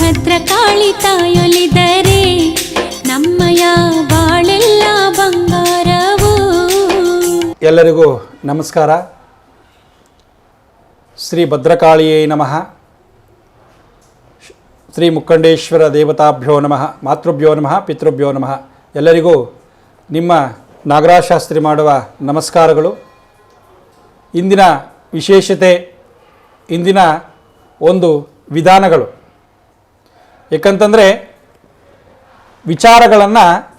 ಭದ್ರಕಾಳಿ ತಾಯೊಲಿದರೆ ನಮ್ಮಯ ಬಾಳೆಲ್ಲ ಬಂಗಾರವು. ಎಲ್ಲರಿಗೂ ನಮಸ್ಕಾರ. ಶ್ರೀ ಭದ್ರಕಾಳಿಯೇ ನಮಃ. ಶ್ರೀ ಮುಕ್ಕಂಡೇಶ್ವರ ದೇವತಾಭ್ಯೋ ನಮಃ, ಮಾತೃಭ್ಯೋ ನಮಃ, ಪಿತೃಭ್ಯೋ ನಮಃ. ಎಲ್ಲರಿಗೂ ನಿಮ್ಮ ನಾಗರಾಶಾಸ್ತ್ರಿ ಮಾಡುವ ನಮಸ್ಕಾರಗಳು. ಇಂದಿನ ವಿಶೇಷತೆ, ಇಂದಿನ ಒಂದು ವಿಧಾನಗಳು. ಏಕಂತಂದರೆ ವಿಚಾರಗಳನ್ನು,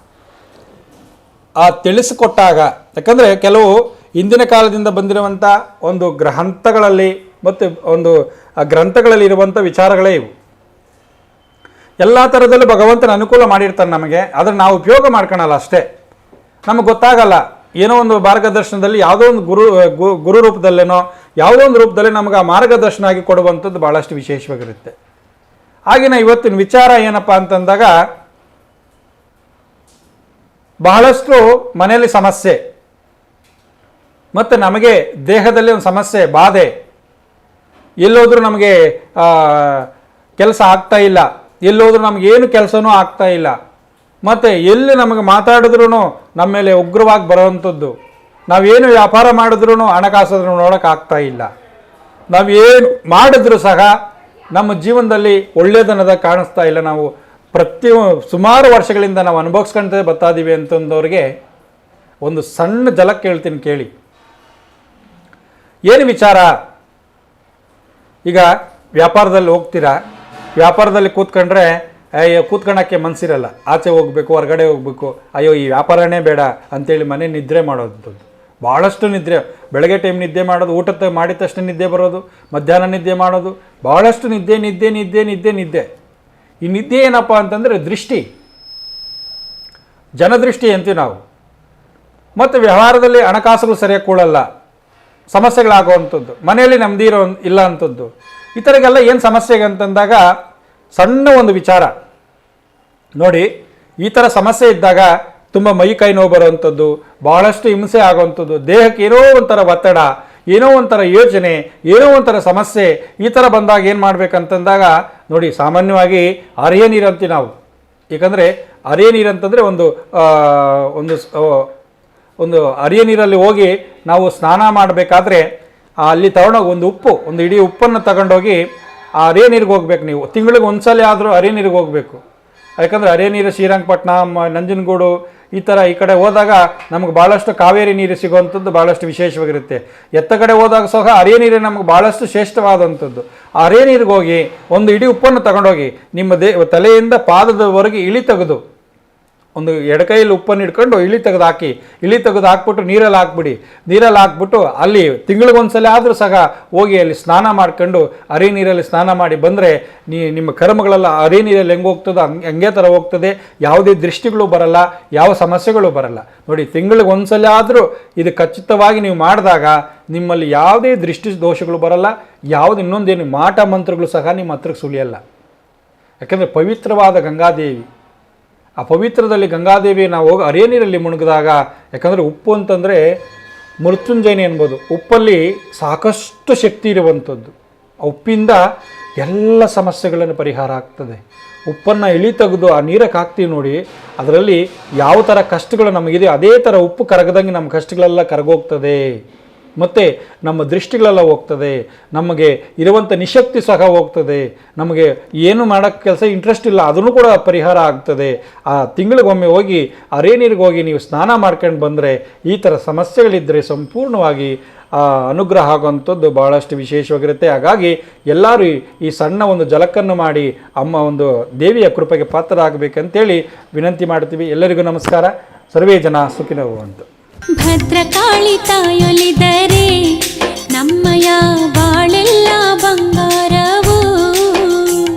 ಆ, ತಿಳಿಸಿಕೊಟ್ಟಾಗ, ಯಾಕಂದರೆ ಕೆಲವು ಇಂದಿನ ಕಾಲದಿಂದ ಬಂದಿರುವಂಥ ಒಂದು ಗ್ರಂಥಗಳಲ್ಲಿ ಮತ್ತು ಒಂದು ಗ್ರಂಥಗಳಲ್ಲಿ ಇರುವಂಥ ವಿಚಾರಗಳೇ ಇವು. ಎಲ್ಲ ಥರದಲ್ಲೂ ಭಗವಂತನ ಅನುಕೂಲ ಮಾಡಿರ್ತಾನೆ ನಮಗೆ ಅದನ್ನು ನಾವು ಉಪಯೋಗ ಮಾಡ್ಕೊಳಲ್ಲ ಅಷ್ಟೇ. ನಮಗೆ ಗೊತ್ತಾಗಲ್ಲ, ಏನೋ ಒಂದು ಮಾರ್ಗದರ್ಶನದಲ್ಲಿ ಯಾವುದೋ ಒಂದು ಗುರು ಗುರು ರೂಪದಲ್ಲೇನೋ, ಯಾವುದೋ ಒಂದು ರೂಪದಲ್ಲಿ ನಮಗೆ ಆ ಮಾರ್ಗದರ್ಶನ ಆಗಿ ಕೊಡುವಂಥದ್ದು ಭಾಳಷ್ಟು ವಿಶೇಷವಾಗಿರುತ್ತೆ. ಹಾಗೆಯೇ ಇವತ್ತಿನ ವಿಚಾರ ಏನಪ್ಪ ಅಂತಂದಾಗ, ಬಹಳಷ್ಟು ಮನೆಯಲ್ಲಿ ಸಮಸ್ಯೆ, ಮತ್ತು ನಮಗೆ ದೇಹದಲ್ಲಿ ಒಂದು ಸಮಸ್ಯೆ, ಬಾಧೆ. ಎಲ್ಲೋದ್ರೂ ನಮಗೆ ಕೆಲಸ ಆಗ್ತಾ ಇಲ್ಲ. ಎಲ್ಲೋದ್ರೂ ನಮಗೇನು ಕೆಲಸನೂ ಆಗ್ತಾ ಇಲ್ಲ. ಮತ್ತು ಎಲ್ಲಿ ನಮಗೆ ಮಾತಾಡಿದ್ರೂ ನಮ್ಮ ಮೇಲೆ ಉಗ್ರವಾಗಿ ಬರೋವಂಥದ್ದು. ನಾವೇನು ವ್ಯಾಪಾರ ಮಾಡಿದ್ರೂ ಹಣಕಾಸು ನೋಡೋಕ್ಕಾಗ್ತಾ ಇಲ್ಲ. ನಾವೇನು ಮಾಡಿದ್ರೂ ಸಹ ನಮ್ಮ ಜೀವನದಲ್ಲಿ ಒಳ್ಳೆಯದನ್ನದ ಕಾಣಿಸ್ತಾ ಇಲ್ಲ. ನಾವು ಪ್ರತಿ ಸುಮಾರು ವರ್ಷಗಳಿಂದ ನಾವು ಅನುಭವಿಸ್ಕೊಂತ ಬರ್ತಾ ಇದ್ದೀವಿ ಅಂತಂದವ್ರಿಗೆ ಒಂದು ಸಣ್ಣ ಜಲಕ್ಕೆ ಹೇಳ್ತೀನಿ ಕೇಳಿ. ಏನು ವಿಚಾರ? ಈಗ ವ್ಯಾಪಾರದಲ್ಲಿ ಹೋಗ್ತೀರಾ? ವ್ಯಾಪಾರದಲ್ಲಿ ಕೂತ್ಕೊಂಡ್ರೆ, ಅಯ್ಯೋ ಕೂತ್ಕೊಳ್ಳೋಕ್ಕೆ ಮನಸ್ಸಿರಲ್ಲ ಆಚೆ ಹೋಗ್ಬೇಕು, ಹೊರಗಡೆ ಹೋಗ್ಬೇಕು. ಅಯ್ಯೋ, ಈ ವ್ಯಾಪಾರನೇ ಬೇಡ ಅಂತೇಳಿ ಮನೆ ನಿದ್ರೆ ಮಾಡೋದಂಥದ್ದು ಭಾಳಷ್ಟು ನಿದ್ರೆ, ಬೆಳಗ್ಗೆ ಟೈಮ್ ನಿದ್ದೆ ಮಾಡೋದು, ಊಟದ ಮಾಡಿದ ತಕ್ಷಣ ನಿದ್ದೆ ಬರೋದು, ಮಧ್ಯಾಹ್ನ ನಿದ್ದೆ ಮಾಡೋದು ಭಾಳಷ್ಟು ನಿದ್ದೆ ನಿದ್ದೆ ನಿದ್ದೆ ನಿದ್ದೆ ನಿದ್ದೆ. ಈ ನಿದ್ದೆ ಏನಪ್ಪ ಅಂತಂದರೆ ದೃಷ್ಟಿ. ಜನದೃಷ್ಟಿ ಅಂತೀವಿ ನಾವು. ಮತ್ತು ವ್ಯವಹಾರದಲ್ಲಿ ಹಣಕಾಸುಗಳು ಸರಿಯಾಗಿ ಕೂಡಲ್ಲ ಸಮಸ್ಯೆಗಳಾಗುವಂಥದ್ದು. ಮನೆಯಲ್ಲಿ ನೆಮ್ಮದಿ ಇರೋ, ಇಲ್ಲ ಅಂಥದ್ದು. ಈ ಥರಗೆಲ್ಲ ಏನು ಸಮಸ್ಯೆಗೆ ಅಂತಂದಾಗ ಸಣ್ಣ ಒಂದು ವಿಚಾರ. ನೋಡಿ, ಈ ಥರ ಸಮಸ್ಯೆ ಇದ್ದಾಗ ತುಂಬ ಮೈ ಕೈ ನೋವು ಬರುವಂಥದ್ದು ಭಾಳಷ್ಟು ಹಿಂಸೆ ಆಗುವಂಥದ್ದು ದೇಹಕ್ಕೆ ಏನೋ ಒಂಥರ ಒತ್ತಡ, ಏನೋ ಒಂಥರ ಯೋಚನೆ, ಏನೋ ಒಂಥರ ಸಮಸ್ಯೆ, ಈ ಥರ ಬಂದಾಗ ಏನು ಮಾಡಬೇಕಂತಂದಾಗ, ನೋಡಿ ಸಾಮಾನ್ಯವಾಗಿ ಅರೆಯ ನೀರು ಅಂತೀವಿ ನಾವು. ಏಕೆಂದರೆ ಅರೆಯ ನೀರು ಅಂತಂದರೆ ಒಂದು ಒಂದು ಒಂದು ಅರಿಯ ನೀರಲ್ಲಿ ಹೋಗಿ ನಾವು ಸ್ನಾನ ಮಾಡಬೇಕಾದ್ರೆ ಅಲ್ಲಿ ತಗೊಂಡೋಗಿ ಒಂದು ಉಪ್ಪು, ಒಂದು ಇಡೀ ಉಪ್ಪನ್ನು ತಗೊಂಡೋಗಿ ಆ ಅರೆಯ ನೀರಿಗೆ ಹೋಗ್ಬೇಕು ನೀವು. ತಿಂಗಳಿಗೆ ಒಂದ್ಸಲ ಆದರೂ ಅರೆ ನೀರಿಗೆ ಹೋಗಬೇಕು. ಯಾಕಂದರೆ ಅರೆಯ ನೀರು ಶ್ರೀರಂಗಪಟ್ಟಣ ನಂಜನಗೂಡು ಈ ಥರ ಈ ಕಡೆ ಹೋದಾಗ ನಮಗೆ ಭಾಳಷ್ಟು ಕಾವೇರಿ ನೀರು ಸಿಗುವಂಥದ್ದು ಭಾಳಷ್ಟು ವಿಶೇಷವಾಗಿರುತ್ತೆ. ಎತ್ತ ಕಡೆ ಹೋದಾಗ ಸಹ ಅರೆಯ ನೀರು ನಮಗೆ ಭಾಳಷ್ಟು ಶ್ರೇಷ್ಠವಾದಂಥದ್ದು. ಆ ಅರೆ ನೀರಿಗೆ ಹೋಗಿ ಒಂದು ಇಡೀ ಉಪ್ಪನ್ನು ತಗೊಂಡೋಗಿ ನಿಮ್ಮ ದೇ ತಲೆಯಿಂದ ಪಾದದವರೆಗೆ ಇಳಿ ತೆಗೆದು ಒಂದು ಎಡಕೈಯಲ್ಲಿ ಉಪ್ಪನ್ನು ಇಟ್ಕೊಂಡು ಇಳಿ ತೆಗೆದು ಹಾಕಿ, ಇಳಿ ತೆಗೆದು ಹಾಕ್ಬಿಟ್ಟು ನೀರಲ್ಲಿ ಹಾಕ್ಬಿಡಿ. ನೀರಲ್ಲಿ ಹಾಕ್ಬಿಟ್ಟು ಅಲ್ಲಿ ತಿಂಗಳಿಗೊಂದ್ಸಲ ಆದರೂ ಸಹ ಹೋಗಿ ಅಲ್ಲಿ ಸ್ನಾನ ಮಾಡ್ಕೊಂಡು ಅರಿ ನೀರಲ್ಲಿ ಸ್ನಾನ ಮಾಡಿ ಬಂದರೆ ನೀ, ನಿಮ್ಮ ಕರ್ಮಗಳೆಲ್ಲ ಅರಿ ನೀರಲ್ಲಿ ಹೆಂಗೆ ಹೋಗ್ತದೆ ಹಂಗೆ ಹಂಗೆ ಥರ ಹೋಗ್ತದೆ. ಯಾವುದೇ ದೃಷ್ಟಿಗಳು ಬರಲ್ಲ, ಯಾವ ಸಮಸ್ಯೆಗಳು ಬರಲ್ಲ. ನೋಡಿ ತಿಂಗಳಿಗೆ ಒಂದ್ಸಲ ಆದರೂ ಇದು ಖಚಿತವಾಗಿ ನೀವು ಮಾಡಿದಾಗ ನಿಮ್ಮಲ್ಲಿ ಯಾವುದೇ ದೃಷ್ಟಿ ದೋಷಗಳು ಬರಲ್ಲ, ಯಾವುದು ಇನ್ನೊಂದೇನು ಮಾಟ ಮಂತ್ರಗಳು ಸಹ ನಿಮ್ಮ ಹತ್ರಕ್ಕೆ ಸುಳಿಯಲ್ಲ. ಯಾಕಂದರೆ ಪವಿತ್ರವಾದ ಗಂಗಾದೇವಿ ಆ ಪವಿತ್ರದಲ್ಲಿ ಗಂಗಾದೇವಿ ನಾವು ಹೋಗಿ ಅರಿಯ ನೀರಲ್ಲಿ ಮುಣುಗಿದಾಗ, ಯಾಕಂದರೆ ಉಪ್ಪು ಅಂತಂದರೆ ಮೃತ್ಯುಂಜಯನಿ ಅನ್ಬೋದು ಉಪ್ಪಲ್ಲಿ ಸಾಕಷ್ಟು ಶಕ್ತಿ ಇರುವಂಥದ್ದು. ಉಪ್ಪಿಂದ ಎಲ್ಲ ಸಮಸ್ಯೆಗಳನ್ನು ಪರಿಹಾರ ಆಗ್ತದೆ. ಉಪ್ಪನ್ನು ಇಳಿ ತೆಗೆದು ಆ ನೀರಕ್ಕೆ ಹಾಕ್ತೀವಿ ನೋಡಿ, ಅದರಲ್ಲಿ ಯಾವ ಥರ ಕಷ್ಟಗಳು ನಮಗಿದೆ, ಅದೇ ಥರ ಉಪ್ಪು ಕರಗದಂಗೆ ನಮ್ಮ ಕಷ್ಟಗಳೆಲ್ಲ ಕರಗೋಗ್ತದೆ. ಮತ್ತು ನಮ್ಮ ದೃಷ್ಟಿಗಳೆಲ್ಲ ಹೋಗ್ತದೆ, ನಮಗೆ ಇರುವಂಥ ನಿಶಕ್ತಿ ಸಹ ಹೋಗ್ತದೆ, ನಮಗೆ ಏನು ಮಾಡೋಕ್ಕೆ ಕೆಲಸ ಇಂಟ್ರೆಸ್ಟ್ ಇಲ್ಲ, ಅದನ್ನು ಕೂಡ ಪರಿಹಾರ ಆಗ್ತದೆ. ಆ ತಿಂಗಳಿಗೊಮ್ಮೆ ಹೋಗಿ ಅರೆ ನೀರಿಗೆ ಹೋಗಿ ನೀವು ಸ್ನಾನ ಮಾಡ್ಕೊಂಡು ಬಂದರೆ ಈ ಥರ ಸಮಸ್ಯೆಗಳಿದ್ದರೆ ಸಂಪೂರ್ಣವಾಗಿ ಅನುಗ್ರಹ ಆಗುವಂಥದ್ದು ಭಾಳಷ್ಟು ವಿಶೇಷವಾಗಿರುತ್ತೆ. ಹಾಗಾಗಿ ಎಲ್ಲರೂ ಈ- ಈ ಸಣ್ಣ ಒಂದು ಜಲಕ್ಕನ್ನು ಮಾಡಿ ಅಮ್ಮ ಒಂದು ದೇವಿಯ ಕೃಪೆಗೆ ಪಾತ್ರರಾಗಬೇಕಂತೇಳಿ ವಿನಂತಿ ಮಾಡ್ತೀವಿ ಎಲ್ಲರಿಗೂ ನಮಸ್ಕಾರ. ಸರ್ವೇ ಜನ ಸುಖಿನವು ಅಂತ ಭದ್ರಕಾಳಿ ತಾಯೊಲಿದರೆ ನಮ್ಮಯ ಬಾಳೆಲ್ಲ ಬಂಗಾರ.